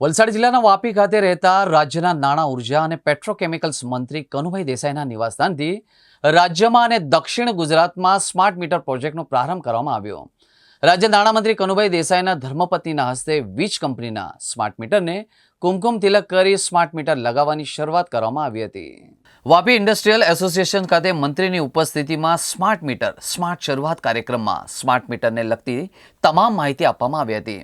વલસાડ જિલ્લાના વાપી ખાતે રહેતા રાજ્યના નાણાં ઊર્જા અને પેટ્રોકેમિકલ્સ મંત્રી કનુભાઈ દેસાઈના નિવાસસ્થાનથી રાજ્યમાં અને દક્ષિણ ગુજરાતમાં સ્માર્ટ મીટર પ્રોજેક્ટનો પ્રારંભ કરવામાં આવ્યો. રાજ્ય નાણામંત્રી કનુભાઈ દેસાઈના ધર્મપત્નીના હસ્તે વીજ કંપનીના સ્માર્ટ મીટરને કુમકુમ તિલક કરી સ્માર્ટ મીટર લગાવવાની શરૂઆત કરવામાં આવી હતી. વાપી ઇન્ડસ્ટ્રીયલ એસોસિએશન ખાતે મંત્રીની ઉપસ્થિતિમાં સ્માર્ટ મીટર, સ્માર્ટ શરૂઆત કાર્યક્રમમાં સ્માર્ટ મીટરને લગતી તમામ માહિતી આપવામાં આવી હતી.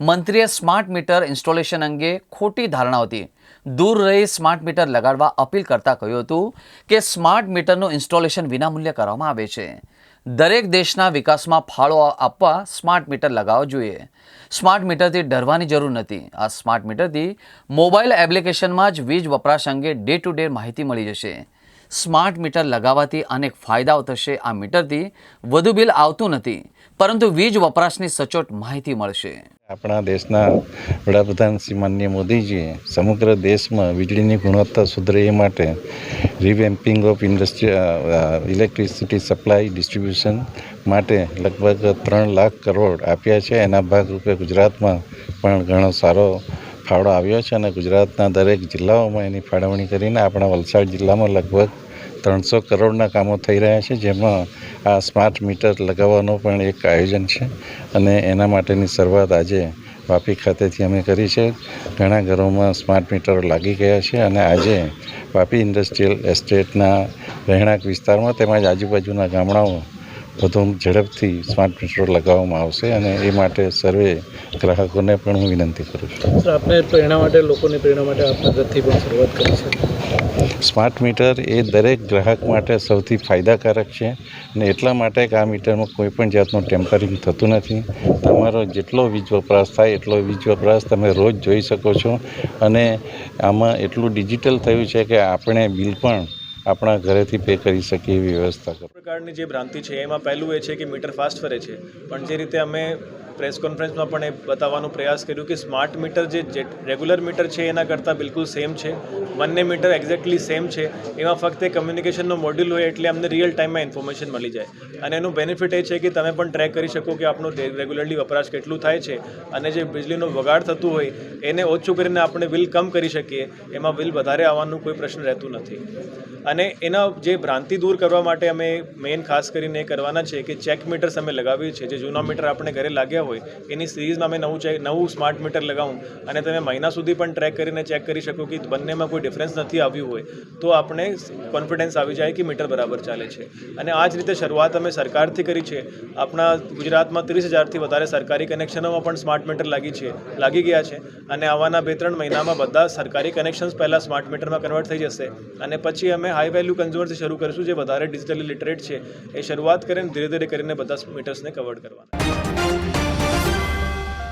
મંત્રીએ સ્માર્ટ મીટર ઇન્સ્ટોલેશન અંગે ખોટી ધારણાઓથી દૂર રહી સ્માર્ટ મીટર લગાડવા અપીલ કરતા કહ્યું હતું કે સ્માર્ટ મીટરનું ઇન્સ્ટોલેશન વિનામૂલ્યે કરવામાં આવે છે. દરેક દેશના વિકાસમાં ફાળો આપવા સ્માર્ટ મીટર લગાવવો જોઈએ. સ્માર્ટ મીટરથી ડરવાની જરૂર નથી. આ સ્માર્ટ મીટરથી મોબાઈલ એપ્લિકેશનમાં જ વીજ વપરાશ અંગે ડે ટુ ડે માહિતી મળી જશે. સ્માર્ટ મીટર લગાવવાથી અનેક ફાયદાઓ થશે. આ મીટરથી વધુ બિલ આવતું નથી, પરંતુ વીજ વપરાશની સચોટ માહિતી મળશે. આપણા દેશના વડાપ્રધાન શ્રી માનનીય મોદીજીએ સમગ્ર દેશમાં વીજળીની ગુણવત્તા સુધરે એ માટે revamping of industry electricity supply distribution માટે લગભગ ત્રણ લાખ કરોડ આપ્યા છે. એના ભાગરૂપે ગુજરાતમાં પણ ઘણો સારો ફાળો આવ્યો છે અને ગુજરાતના દરેક જિલ્લાઓમાં એની ફાળવણી કરીને આપણા વલસાડ જિલ્લામાં લગભગ ત્રણસો કરોડના કામો થઈ રહ્યા છે, જેમાં આ સ્માર્ટ મીટર લગાવવાનું પણ એક આયોજન છે. અને એના માટેની શરૂઆત આજે વાપી ખાતેથી અમે કરી છે. ઘણા ઘરોમાં સ્માર્ટ મીટરો લાગી ગયા છે અને આજે વાપી ઇન્ડસ્ટ્રીયલ એસ્ટેટના રહેણાંક વિસ્તારમાં તેમજ આજુબાજુના ગામડાઓ વધુ ઝડપથી સ્માર્ટ મીટર લગાવવામાં આવશે અને એ માટે સર્વે ગ્રાહકોને પણ હું વિનંતી કરું છું. સર આપણે પ્રેરણા માટે લોકોની પ્રેરણા માટે આપના ઘરથી પણ શરૂઆત કરી છે. સ્માર્ટ મીટર એ દરેક ગ્રાહક માટે સૌથી ફાયદાકારક છે અને એટલા માટે કે આ મીટરમાં કોઈ પણ જાતનું ટેમ્પરિંગ થતું નથી. તમારો જેટલો વીજ વપરાશ થાય એટલો વીજ વપરાશ તમે રોજ જોઈ શકો છો. અને આમાં એટલું ડિજિટલ થયું છે કે આપણે બિલ પણ આપણા ઘરેથી પે કરી શકીએ એવી વ્યવસ્થા કરો પ્રકારની જે ભ્રાંતિ છે, એમાં પહેલું એ છે કે મીટર ફાસ્ટ ફરે છે. પણ જે રીતે અમે પ્રેસ કોન્ફરન્સમાં પણ એ બતાવવાનો પ્રયાસ કર્યો કે સ્માર્ટ મીટર જે રેગ્યુલર મીટર છે, એના કરતાં બિલકુલ સેમ છે. બંને મીટર એક્ઝેક્ટલી સેમ છે. એમાં ફક્ત કમ્યુનિકેશનનો મોડ્યુલ હોય એટલે અમને રિયલ ટાઈમમાં ઇન્ફોર્મેશન મળી જાય. અને એનું બેનિફિટ એ છે કે તમે પણ ટ્રેક કરી શકો કે આપણું રેગ્યુલરલી વપરાશ કેટલું થાય છે. અને જે વીજળીનો વગાડ થતું હોય, એને ઓછું કરીને આપણે બિલ કમ કરી શકીએ. એમાં બિલ વધારે આવવાનું કોઈ પ્રશ્ન રહેતું નથી. અને એના જે ભ્રાંતિ દૂર કરવા માટે અમે મેઇન ખાસ કરીને કરવાના છે કે ચેક મીટર્સ અમે લગાવ્યું છે જે જૂના મીટર આપણે ઘરે લાગ્યા હોય, એની સિરીઝમાં અમે નવું ચેક નવું સ્માર્ટ મીટર લગાવું અને તમે મહિના સુધી પણ ટ્રેક કરીને ચેક કરી શકો કે બંનેમાં કોઈ ડિફરન્સ નથી આવ્યું હોય, તો આપણે કોન્ફિડન્સ આવી જાય કે મીટર બરાબર ચાલે છે. અને આ જ રીતે શરૂઆત અમે સરકારથી કરી છે. આપણા ગુજરાતમાં ત્રીસ હજારથી વધારે સરકારી કનેક્શનોમાં પણ સ્માર્ટ મીટર લાગી છે, લાગી ગયા છે. અને આવવાના બે ત્રણ મહિનામાં બધા સરકારી કનેક્શન્સ પહેલાં સ્માર્ટ મીટરમાં કન્વર્ટ થઈ જશે. અને પછી અમે હાઈ વેલ્યુ કન્ઝ્યુમરથી શરૂ કરીશું. જે વધારે ડિજિટલી લિટરેટ છે, એ શરૂઆત કરીને ધીરે ધીરે કરીને બધા મીટર્સને કવર કરવાના.